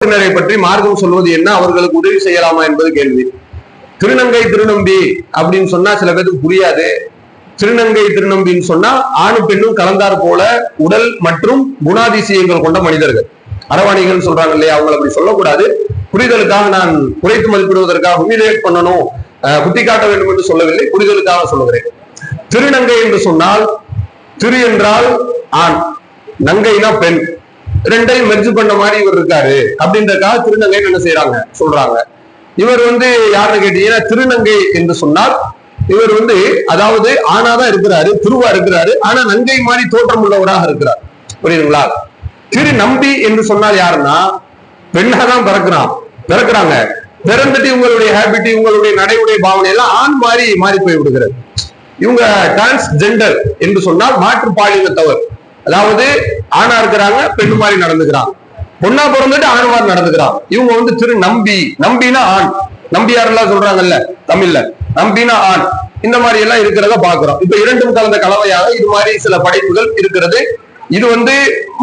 குடும்பத்தினரை பற்றி மார்க்கம் சொல்வது என்ன? அவர்களுக்கு உதவி செய்யலாமா என்பது கேள்வி. திருநங்கை திருநம்பி அப்படின்னு சொன்னா சில பேருக்கு புரியாது. திருநங்கை திருநம்பின்னு சொன்னா ஆணும் பெண்ணும் கலந்தார் போல உடல் மற்றும் குணாதிசயங்கள் கொண்ட மனிதர்கள். அரவாணிகள் சொல்றாங்க இல்லையா? அவங்களை அப்படி சொல்லக்கூடாது. புரிதலுக்காக நான் குறைத்து மதிப்பிடுவதற்காக ஹுமிலேட் பண்ணணும். அஹ், குத்தி காட்ட வேண்டும் என்று சொல்லவில்லை. புரிதலுக்காக சொல்லுகிறேன். திருநங்கை என்று சொன்னால் திரு என்றால் ஆண். நங்கைனா பெண். ரெண்டையும் மெர்ஜ் பண்ண மாதிரி இவர் இருக்காரு. அப்படின்றதுக்காக திருநங்கை என்ன செய்யறாங்க சொல்றாங்க. இவர் வந்து யாருன்னு கேட்டீங்கன்னா திருநங்கை என்று சொன்னால் இவர் வந்து அதாவது ஆணாதான் இருக்கிறாரு திருவா இருக்கிறாரு ஆனா நங்கை மாதிரி தோற்றம் உள்ளவராக இருக்கிறார். புரியுதுங்களா? திரு நம்பி என்று சொன்னால் யாருன்னா பெண்ணாக தான் பிறக்கிறான். பிறக்கிறாங்க. பிறந்துட்டு இவங்களுடைய ஹேபிட் இவங்களுடைய நடைமுறை பாவனை எல்லாம் ஆண் மாதிரி மாறி போய் விடுகிறது. இவங்க டிரான்ஸ்ஜெண்டர் என்று சொன்னால் மாற்று பாலினத்தவர் அதாவது ஆணா இருக்கிறாங்க பெண்ணு மாதிரி நடந்துக்கிறாங்க. பொண்ணா பிறந்துட்டு ஆண் மாதிரி நடந்துக்கிறான் இவங்க வந்து திரு நம்பி நம்பினா ஆண். நம்பியாரெல்லாம் சொல்றாங்கல்ல? தமிழ்ல. நம்பினா ஆண். இந்த மாதிரி எல்லாம் இருக்கிறத பாக்குறோம். இப்ப இரண்டும் கலந்த கலவையாக இது மாதிரி சில படைப்புகள் இருக்கிறது. இது வந்து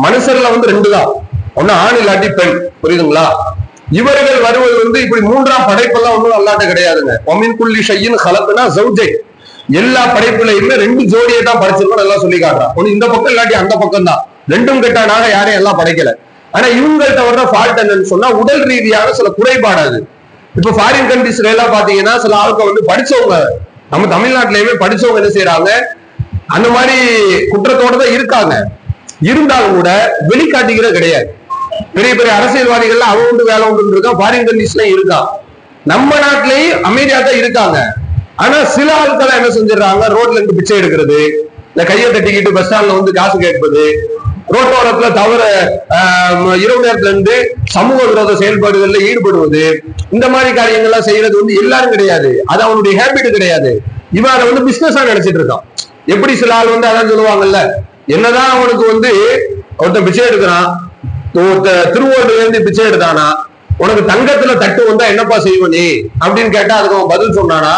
மனுஷர்ல வந்து ரெண்டு தான் ஒண்ணு ஆண் இல்லாட்டி பெண். புரியுதுங்களா? இவர்கள் வருவது வந்து இப்படி மூன்றாம் படைப்பெல்லாம் ஒன்றும் அல்லாட்ட கிடையாதுங்க. ஒமின் புள்ளி ஷையின் கலப்புனா சௌஜை. எல்லா படைப்புலையுமே ரெண்டு ஜோடியை தான் படைச்சிருக்கோம் எல்லாம் சொல்லி காட்டுறான் ஒண்ணு இந்த பக்கம் இல்லாட்டி அந்த பக்கம் தான் ரெண்டும் கெட்டானாக யாரையும் எல்லாம் படைக்கல. ஆனா இவங்கள்ட்ட வர்ற ஃபால்ட் என்னன்னு சொன்னா உடல் ரீதியான சில குறைபாடாது இப்ப ஃபாரின் கண்ட்ரிஸ்ல எல்லாம் பாத்தீங்கன்னா சில ஆளுக்க வந்து படிச்சவங்க நம்ம தமிழ்நாட்டிலயுமே படிச்சவங்க என்ன செய்யறாங்க அந்த மாதிரி குற்றத்தோட தான் இருக்காங்க. இருந்தாலும் கூட வெளிக்காட்டிக்கிறது கிடையாது. பெரிய பெரிய அரசியல்வாதிகள்லாம் அவன் உண்டு வேலை உண்டு இருக்கான் ஃபாரின் கண்ட்ரிஸ்லயும் இருக்கான் நம்ம நாட்டிலேயும் அமைதியா தான் இருக்காங்க. ஆனா சில ஆட்கள் என்ன செஞ்சிடறாங்க ரோட்ல இருந்து பிச்சை எடுக்கிறது இல்ல கையை தட்டிக்கிட்டு பஸ் ஸ்டாண்ட்ல வந்து காசு கேட்பது ரோட்டோரத்துல தவிர இரவு நேரத்துல இருந்து சமூக விரோத செயல்பாடுகள்ல ஈடுபடுவது இந்த மாதிரி காரியங்கள்லாம் செய்யறது வந்து எல்லாரும் கிடையாது. அது அவனுடைய ஹேபிட் கிடையாது. இவன் அதை வந்து பிசினஸா நினைச்சிட்டு இருக்கான். எப்படி சில ஆள் வந்து அதான் சொல்லுவாங்கல்ல என்னதான் அவனுக்கு வந்து ஒருத்தன் பிச்சை எடுக்கிறான் ஒருத்த திருவோட்டுல இருந்து பிச்சை எடுத்தானா உனக்கு தங்கத்துல தட்டு வந்தா என்னப்பா செய்வ நீ? அப்படின்னு கேட்டா அதுக்கு அவன் பதில் சொன்னானா?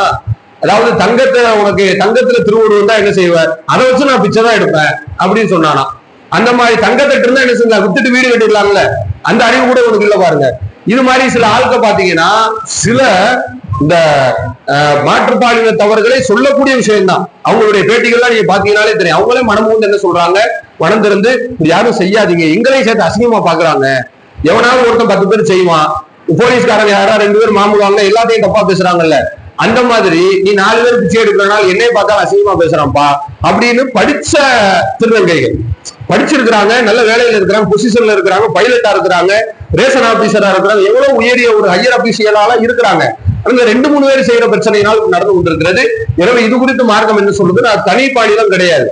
அதாவது தங்கத்தை உனக்கு தங்கத்துல திருவோடு தான் என்ன செய்வார் அதை வச்சு நான் பிச்சை தான் எடுப்பேன் அப்படின்னு சொன்னானா அந்த மாதிரி தங்கத்தட்டு இருந்தா என்ன செஞ்சா வித்துட்டு வீடு கட்டிடலாம்ல? அந்த அறிவு கூட உனக்கு இல்ல பாருங்க. இது மாதிரி சில ஆளுக்க பாத்தீங்கன்னா சில இந்த அஹ், மாற்றுப்பாலின தவறுகளை சொல்லக்கூடிய விஷயம்தான். அவங்களுடைய பேட்டிகள்லாம் நீங்க பாத்தீங்கன்னாலே தெரியும். அவங்களே மனமும் வந்து என்ன சொல்றாங்க? மனம் திறந்து யாரும் செய்யாதீங்க. எங்களையும் சேர்த்து அசிங்கமா பாக்குறாங்க. எவனாவது ஒருத்தன் பத்து பேர் செய்வான். போலீஸ்காரங்க யாரா ரெண்டு பேர் மாமுடுவாங்க எல்லாத்தையும் தப்பா பேசுறாங்கல்ல. அந்த மாதிரி நீ நாலு பேர் பிச்சை எடுக்கிறனால என்னை பார்த்தா அசிங்கமா பேசுறான்ப்பா அப்படின்னு படிச்ச திருநங்கைகள். படிச்சிருக்கிறாங்க நல்ல வேலையில இருக்கிறாங்க பொசிஷன்ல இருக்கிறாங்க பைலட்டா இருக்கிறாங்க ரேஷன் ஆபீசரா இருக்கிறாங்க எவ்வளவு உயரிய ஒரு ஹையர் ஆபீசியலால இருக்கிறாங்க. அந்த ரெண்டு மூணு பேர் செய்யற பிரச்சனையினால் நடந்து கொண்டிருக்கிறது. எனவே இது குறித்து மார்க்கம் என்ன சொல்றது அது தனி பாடிதான் கிடையாது.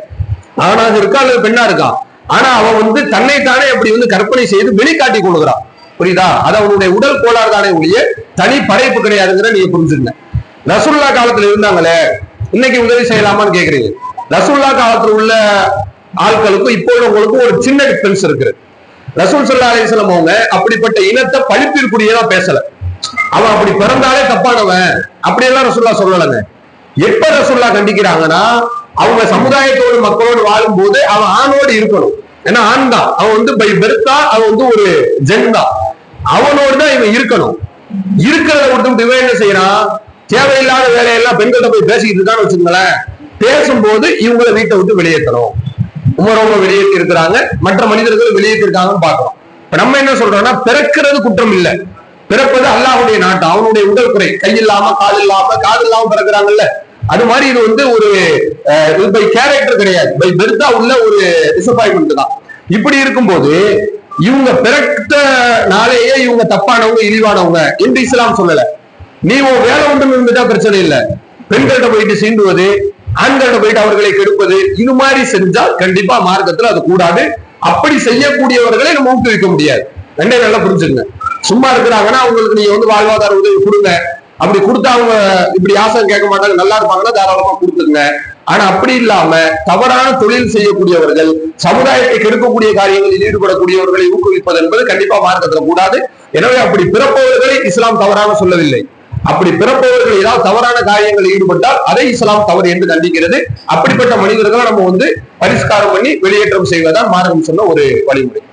ஆணாக இருக்கா அல்லது பெண்ணா இருக்கான் ஆனா அவன் வந்து தன்னைத்தானே அப்படி வந்து கற்பனை செய்து வெளிக்காட்டி கொள்கிறான். புரியுதா? அது அவனுடைய உடல் கோளாறு தானே ஒழிய தனி படைப்பு கிடையாதுங்கிற நீங்க புரிஞ்சுங்க ரசுல்லா காலத்துல இருந்தாங்களே இன்னைக்கு உதவி செய்யலாமான்னு கேக்குறீங்க. ரசுல்லா காலத்துல உள்ள ஆட்களுக்கும் இப்போ உள்ளவங்களுக்கும் ஒரு சின்ன டிஃபரன்ஸ் இருக்குது. ரசூல் சல்லா அலிஸ்லாம் அவங்க அப்படிப்பட்ட இனத்தை பழிப்பிற்குரியதா பேசல. அவன் அப்படி பிறந்தாலே தப்பானவன். அப்படியெல்லாம் ரசுல்லா சொல்லலைங்க. எப்ப ரசுல்லா கண்டிக்கிறாங்கன்னா அவங்க சமுதாயத்தோடு மக்களோடு வாழும்போது அவன் ஆணோடு இருக்கணும். ஏன்னா ஆண் தான். அவன் வந்து பை பெருத்தா அவன் வந்து ஒரு ஜென் தான். அவனோடு தான் இவன் இருக்கணும். இருக்கிறத மட்டும் இவன் என்ன செய்யறான்? தேவையில்லாத வேலையெல்லாம் பெண்கள்ட்ட போய் பேசிக்கிட்டு இருக்கான்னு வச்சுக்கோங்களேன். பேசும்போது இவங்களை வீட்டை விட்டு வெளியேற்றணும் உமரவங்க வெளியேற்றி இருக்கிறாங்க. மற்ற மனிதர்கள் வெளியேற்றி இருக்காங்கன்னு பாக்குறோம் இப்ப நம்ம என்ன சொல்றோம்னா பிறக்கிறது குற்றம் இல்ல. பிறப்பது அல்லாஹ்வுடைய நாட்டம் அவனுடைய உடல் குறை. கை இல்லாம கால் இல்லாம காது இல்லாம பிறக்கிறாங்கல்ல. அது மாதிரி இது வந்து ஒரு அஹ், இது பை கேரக்டர் கிடையாது. பை பெருத்தா உள்ள ஒரு டிசப்பாயின்மெண்ட் தான். இப்படி இருக்கும்போது இவங்க பிறத்த நாளையே இவங்க தப்பானவங்க இழிவானவங்க என்று இஸ்லாம் சொல்லல. நீ உன் வேலை ஒன்று இருந்துட்டா பிரச்சனை இல்லை. பெண்கள்கிட்ட போயிட்டு சீண்டுவது ஆண்கள்கிட்ட போயிட்டு அவர்களை கெடுப்பது இது மாதிரி செஞ்சால் கண்டிப்பா மார்க்கத்துல அது கூடாது. அப்படி செய்யக்கூடியவர்களை நம்ம ஊக்குவிக்க முடியாது. ரெண்டே நல்லா புரிஞ்சுங்க சும்மா இருக்கிறாங்கன்னா அவங்களுக்கு நீங்க வந்து வாழ்வாதார உதவி கொடுங்க. அப்படி கொடுத்தா அவங்க இப்படி ஆசை கேட்க மாட்டாங்க. நல்லா இருப்பாங்கன்னா தாராளமா கொடுத்துங்க ஆனா அப்படி இல்லாம தவறான தொழில் செய்யக்கூடியவர்கள் சமுதாயத்தை கெடுக்கக்கூடிய காரியங்களில் ஈடுபடக்கூடியவர்களை ஊக்குவிப்பது என்பது கண்டிப்பா மார்க்கத்துல கூடாது. எனவே அப்படி பிறப்பவர்களை இஸ்லாம் தவறாக சொல்லவில்லை. அப்படி பிறப்பவர்கள் ஏதாவது தவறான காரியங்களில் ஈடுபட்டால் அதை இஸ்லாம் தவறு என்று கண்டிக்கிறது அப்படிப்பட்ட மனிதர்களை நம்ம வந்து பரிஷ்காரம் பண்ணி வெளியேற்றம் செய்வதுதான் மார்க்கம் சொன்ன ஒரு வழிமுறை.